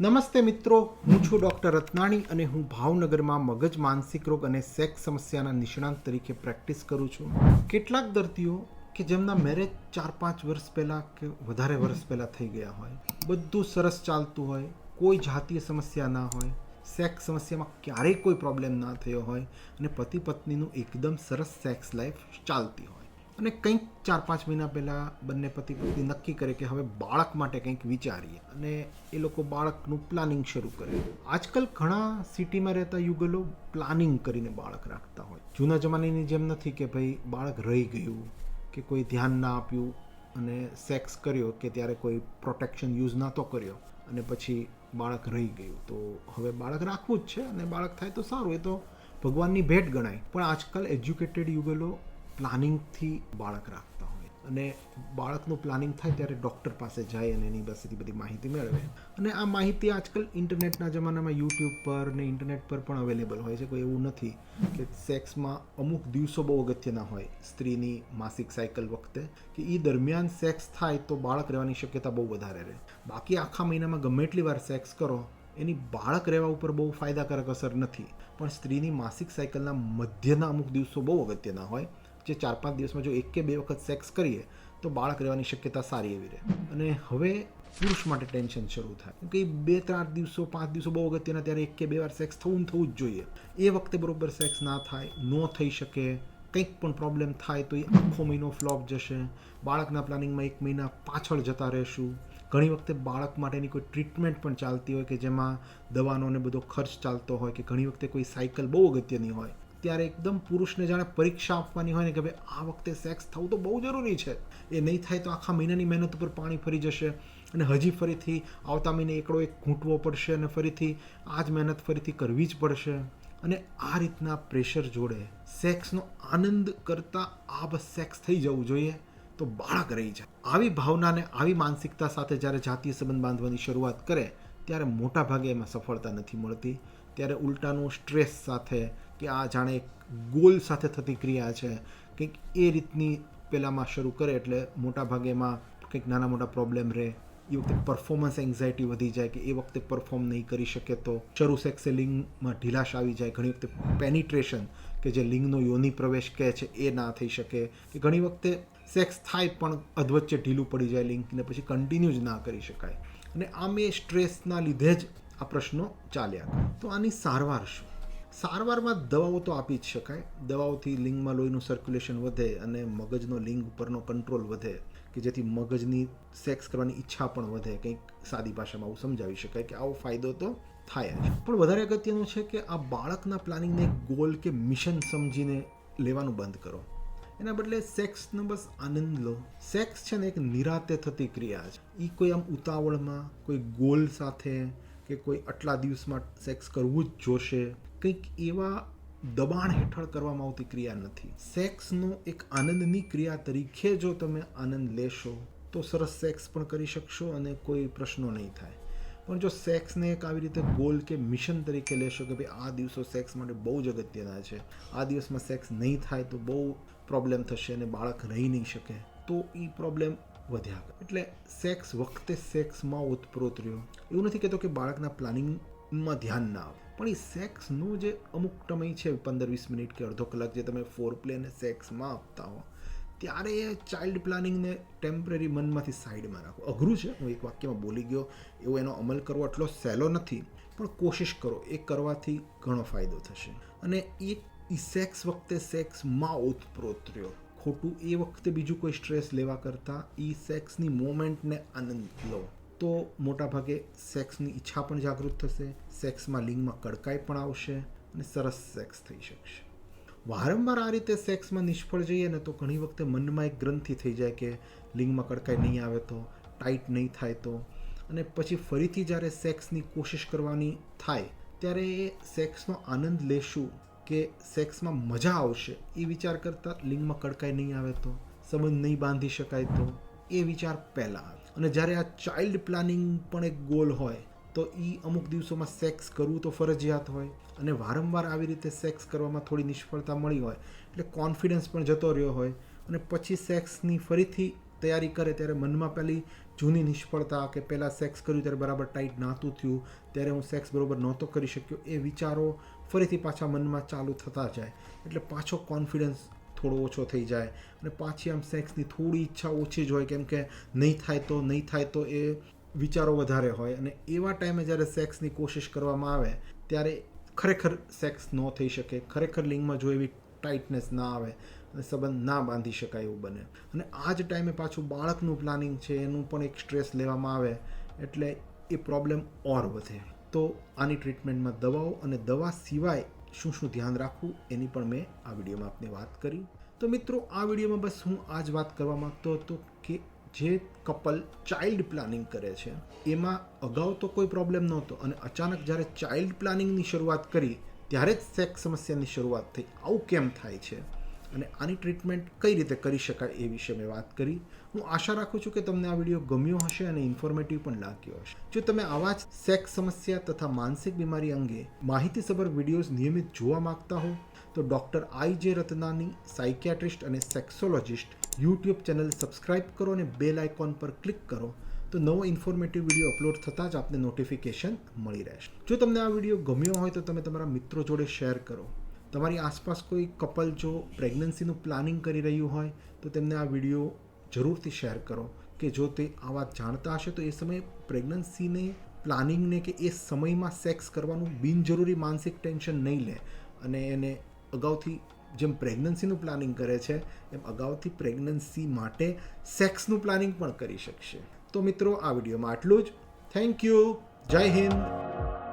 નમસ્તે મિત્રો, હું છું ડૉક્ટર રત્નાણી અને હું ભાવનગરમાં મગજ, માનસિક રોગ અને સેક્સ સમસ્યાના નિષ્ણાંત તરીકે પ્રેક્ટિસ કરું છું. કેટલાક દર્દીઓ કે જેમના મેરેજ ચાર, પાંચ વર્ષ પહેલાં કે વધારે વર્ષ પહેલાં થઈ ગયા હોય, બધું સરસ ચાલતું હોય, કોઈ જાતીય સમસ્યા ના હોય, સેક્સ સમસ્યામાં ક્યારેય કોઈ પ્રોબ્લેમ ના થયો હોય અને પતિ પત્નીનું એકદમ સરસ સેક્સ લાઈફ ચાલતી હોય. અને કંઈક ચાર પાંચ મહિના પહેલાં બંને પતિ પત્ની નક્કી કરે કે હવે બાળક માટે કંઈક વિચારીએ. અને એ લોકો બાળકનું પ્લાનિંગ શરૂ કરે. આજકાલ ઘણા સિટીમાં રહેતા યુગલો પ્લાનિંગ કરીને બાળક રાખતા હોય. જૂના જમાનાની જેમ નથી કે ભાઈ બાળક રહી ગયું કે કોઈ ધ્યાન ના આપ્યું અને સેક્સ કર્યો કે ત્યારે કોઈ પ્રોટેક્શન યુઝ નહોતો કર્યો અને પછી બાળક રહી ગયું. તો હવે બાળક રાખવું જ છે અને બાળક થાય તો સારું. એ તો ભગવાનની ભેટ ગણાય. પણ આજકાલ એજ્યુકેટેડ યુગલો પ્લાનિંગથી બાળક રાખતા હોય. અને બાળકનું પ્લાનિંગ થાય ત્યારે ડૉક્ટર પાસે જાય અને એની પાસેથી બધી માહિતી મેળવે. અને આ માહિતી આજકાલ ઇન્ટરનેટના જમાનામાં યુટ્યુબ પર ને ઇન્ટરનેટ પર પણ અવેલેબલ હોય છે. કોઈ એવું નથી કે સેક્સમાં અમુક દિવસો બહુ અગત્યના હોય. સ્ત્રીની માસિક સાયકલ વખતે કે એ દરમિયાન સેક્સ થાય તો બાળક રહેવાની શક્યતા બહુ વધારે રહે. બાકી આખા મહિનામાં ગમે એટલી વાર સેક્સ કરો, એની બાળક રહેવા ઉપર બહુ ફાયદાકારક અસર નથી. પણ સ્ત્રીની માસિક સાયકલના મધ્યના અમુક દિવસો બહુ અગત્યના હોય. જે ચાર પાંચ દિવસમાં જો એક કે બે વખત સેક્સ કરીએ, તો બાળક રહેવાની શક્યતા સારી એવી રહે. અને હવે પુરુષ માટે ટેન્શન શરૂ થાય. કે બે ત્રણ દિવસો, પાંચ દિવસો બહુ અગત્યના, ત્યારે એક કે બે વાર સેક્સ થવું થવું જ જોઈએ. એ વખતે બરોબર સેક્સ ના થાય, ન થઈ શકે, કંઈક પણ પ્રોબ્લેમ થાય, તો એ આખો મહિનો ફ્લોપ જશે. બાળકના પ્લાનિંગમાં એક મહિના પાછળ જતા રહેશું. ઘણી વખતે બાળક માટેની કોઈ ટ્રીટમેન્ટ પણ ચાલતી હોય કે જેમાં દવાનો ને બધો ખર્ચ ચાલતો હોય કે ઘણી વખતે કોઈ સાયકલ બહુ અગત્યની હોય ત્યારે એકદમ પુરુષને જાણે પરીક્ષા આપવાની હોય ને કે ભાઈ આ વખતે સેક્સ થવું તો બહુ જરૂરી છે. એ નહીં થાય તો આખા મહિનાની મહેનત ઉપર પાણી ફરી જશે અને હજી ફરીથી આવતા મહિને એકડો એક ઘૂંટવો પડશે અને ફરીથી આ જ મહેનત ફરીથી કરવી જ પડશે. અને આ રીતના પ્રેશર જોડે સેક્સનો આનંદ કરતાં આ બસ સેક્સ થઈ જવું જોઈએ તો બાળક રહી જાય. આવી ભાવનાને આવી માનસિકતા સાથે જ્યારે જાતીય સંબંધ બાંધવાની શરૂઆત કરે, ત્યારે મોટા ભાગે એમાં સફળતા નથી મળતી. ત્યારે ઉલટાનું સ્ટ્રેસ સાથે કે આ જાણે એક ગોલ સાથે થતી ક્રિયા છે. કંઈક એ રીતની પહેલાંમાં શરૂ કરે એટલે મોટા ભાગે એમાં કંઈક નાના મોટા પ્રોબ્લેમ રહે. એ વખતે પરફોર્મન્સ એન્ઝાયટી વધી જાય કે એ વખતે પરફોર્મ નહીં કરી શકે તો. શરૂ સેક્સે લિંગમાં ઢીલાશ આવી જાય. ઘણી વખતે પેનિટ્રેશન કે જે લિંગનો યોનિ પ્રવેશ કહે છે, એ ના થઈ શકે. કે ઘણી વખતે સેક્સ થાય પણ અધવચ્ચે ઢીલું પડી જાય લિંકને પછી કન્ટિન્યુ જ ના કરી શકાય. અને આમ એ સ્ટ્રેસના લીધે જ આ પ્રશ્નો ચાલ્યા તો આની સારવાર શું? સારવારમાં દવાઓ તો આપી જ શકાય. દવાઓથી લિંગમાં લોહીનું સર્ક્યુલેશન વધે અને મગજનો લિંગ ઉપરનો કંટ્રોલ વધે, કે જેથી મગજની સેક્સ કરવાની ઈચ્છા પણ વધે. કંઈક સાદી ભાષામાં આવું સમજાવી શકાય કે આવો ફાયદો તો થાય જ. પણ વધારે અગત્યનું છે કે આ બાળકના પ્લાનિંગને ગોલ કે મિશન સમજીને લેવાનું બંધ કરો. એના બદલે સેક્સનો બસ આનંદ લો. સેક્સ છે ને એક નિરાતે થતી ક્રિયા છે. એ કોઈ આમ ઉતાવળમાં, કોઈ ગોલ સાથે કે કોઈ આટલા દિવસમાં સેક્સ કરવું જ જોશે? કંઈક એવા દબાણ હેઠળ કરવામાં આવતી ક્રિયા નથી. સેક્સનો એક આનંદની ક્રિયા તરીકે જો તમે આનંદ લેશો, તો સરસ સેક્સ પણ કરી શકશો અને કોઈ પ્રશ્નો નહીં થાય. પણ જો સેક્સને એક આવી રીતે ગોલ કે મિશન તરીકે લેશો કે ભાઈ, આ દિવસો સેક્સ માટે બહુ જ અગત્યના છે. આ દિવસમાં સેક્સ નહીં થાય તો બહુ પ્રોબ્લેમ થશે અને બાળક રહી નહીં શકે. તો એ પ્રોબ્લેમ વધ્યા એટલે સેક્સ વખતે સેક્સમાં ઓતપ્રોત રહ્યો. એવું નથી કહેતો કે બાળકના પ્લાનિંગમાં ધ્યાન ના આવે. પણ એ સેક્સનો જે અમુક સમય છે પંદર વીસ મિનિટ કે અડધો કલાક જે તમે ફોર પ્લે અને સેક્સમાં આપતા હો, ત્યારે એ ચાઇલ્ડ પ્લાનિંગને ટેમ્પરરી મનમાંથી સાઈડમાં રાખો. અઘરું છે, હું એક વાક્યમાં બોલી ગયો, એવો એનો અમલ કરવો એટલો સહેલો નથી. પણ કોશિશ કરો, એ કરવાથી ઘણો ફાયદો થશે. અને એ સેક્સ વખતે સેક્સમાં ઓતપ્રોત રહ્યો. ખોટું એ વખતે બીજું કોઈ સ્ટ્રેસ લેવા કરતાં એ સેક્સની મોમેન્ટને આનંદ લો. તો મોટાભાગે સેક્સની ઈચ્છા પણ જાગૃત થશે સેક્સમાં લિંગમાં કડકાઈ પણ આવશે અને સરસ સેક્સ થઈ શકશે. વારંવાર આ રીતે સેક્સમાં નિષ્ફળ જઈએ ને તો ઘણી વખતે મનમાં એક ગ્રંથિ થઈ જાય કે લિંગમાં કડકાઈ નહીં આવે તો ટાઈટ નહીં થાય તો. અને પછી ફરીથી જ્યારે સેક્સની કોશિશ કરવાની થાય, ત્યારે એ સેક્સનો આનંદ લેશું. કે સેક્સમાં મજા આવશે એ વિચાર કરતાં લિંગમાં કડકાઈ નહીં આવે તો, સંબંધ નહીં બાંધી શકાય તો, એ વિચાર પહેલાં આવે. અને જ્યારે આ ચાઇલ્ડ પ્લાનિંગ પણ એક ગોલ હોય, તો એ અમુક દિવસોમાં સેક્સ કરવું તો ફરજિયાત હોય. અને વારંવાર આવી રીતે સેક્સ કરવામાં થોડી નિષ્ફળતા મળી હોય, એટલે કોન્ફિડન્સ પણ જતો રહ્યો હોય. અને પછી સેક્સની ફરીથી તૈયારી કરે ત્યારે મનમાં પહેલી જૂની નિષ્ફળતા કે પહેલાં સેક્સ કર્યું ત્યારે બરાબર ટાઈટ નાતું થયું, ત્યારે હું સેક્સ બરાબર નહોતો કરી શક્યો, એ વિચારો ફરીથી પાછા મનમાં ચાલુ થતા જાય. એટલે પાછો કોન્ફિડન્સ થોડો ઓછો થઈ જાય. અને પાછી આમ સેક્સની થોડી ઈચ્છા ઓછી જ હોય. કેમ કે નહીં થાય તો, નહીં થાય તો એ વિચારો વધારે હોય. અને એવા ટાઈમે જ્યારે સેક્સની કોશિશ કરવામાં આવે, ત્યારે ખરેખર સેક્સ ન થઈ શકે. ખરેખર લિંગમાં જો એવી ટાઈટનેસ ના આવે, અને સંબંધ ના બાંધી શકાય એવું બને. અને આ જ ટાઈમે પાછું બાળકનું પ્લાનિંગ છે, એનું પણ એક સ્ટ્રેસ લેવામાં આવે, એટલે એ પ્રોબ્લેમ ઓર વધે. તો આની ટ્રીટમેન્ટમાં દવાઓ અને દવા સિવાય શું શું ધ્યાન રાખવું એની પણ મેં આ વિડીયોમાં આપને વાત કરી. તો મિત્રો, આ વિડીયોમાં બસ હું આ જ વાત કરવા માગતો હતો કે જે કપલ ચાઇલ્ડ પ્લાનિંગ કરે છે, એમાં અગાઉ તો કોઈ પ્રોબ્લેમ નહોતો અને અચાનક જ્યારે ચાઇલ્ડ પ્લાનિંગની શરૂઆત કરી, ત્યારે જ સેક્સ સમસ્યાની શરૂઆત થઈ. આવું કેમ થાય છે? અને આની ટ્રીટમેન્ટ કઈ રીતે કરી શકાય એ વિશે મેં વાત કરી. હું આશા રાખું છું કે તમને આ વીડિયો ગમ્યો હશે અને ઇન્ફોર્મેટિવ પણ લાગ્યો હશે. જો તમે આવા જ સેક્સ સમસ્યા તથા માનસિક બીમારી અંગે માહિતીસભર વિડીયોઝ નિયમિત જોવા માંગતા હો, તો ડૉક્ટર આઈ જે રત્નાની સાયકિયાટ્રિસ્ટ અને સેક્સોલોજિસ્ટ યુટ્યુબ ચેનલ સબસ્ક્રાઇબ કરો અને બેલ આઇકોન પર ક્લિક કરો, તો નવો ઇન્ફોર્મેટિવ વીડિયો અપલોડ થતાં જ આપને નોટિફિકેશન મળી રહેશે. જો તમને આ વીડિયો ગમ્યો હોય તો તમે તમારા મિત્રો જોડે શેર કરો. તમારી આસપાસ કોઈ કપલ જો પ્રેગ્નન્સીનું પ્લાનિંગ કરી રહ્યું હોય, તો તેમને આ વીડિયો જરૂરથી શેર કરો કે જો તે આ વાત જાણતા હશે, તો એ સમયે પ્રેગ્નન્સીને પ્લાનિંગને કે એ સમયમાં સેક્સ કરવાનું બિનજરૂરી માનસિક ટેન્શન નહીં લે. અને એને અગાઉથી જેમ પ્રેગ્નન્સીનું પ્લાનિંગ કરે છે, એમ અગાઉથી પ્રેગ્નન્સી માટે સેક્સનું પ્લાનિંગ પણ કરી શકશે. તો મિત્રો, આ વિડીયોમાં આટલું જ. થેન્ક યુ જય હિન્દ.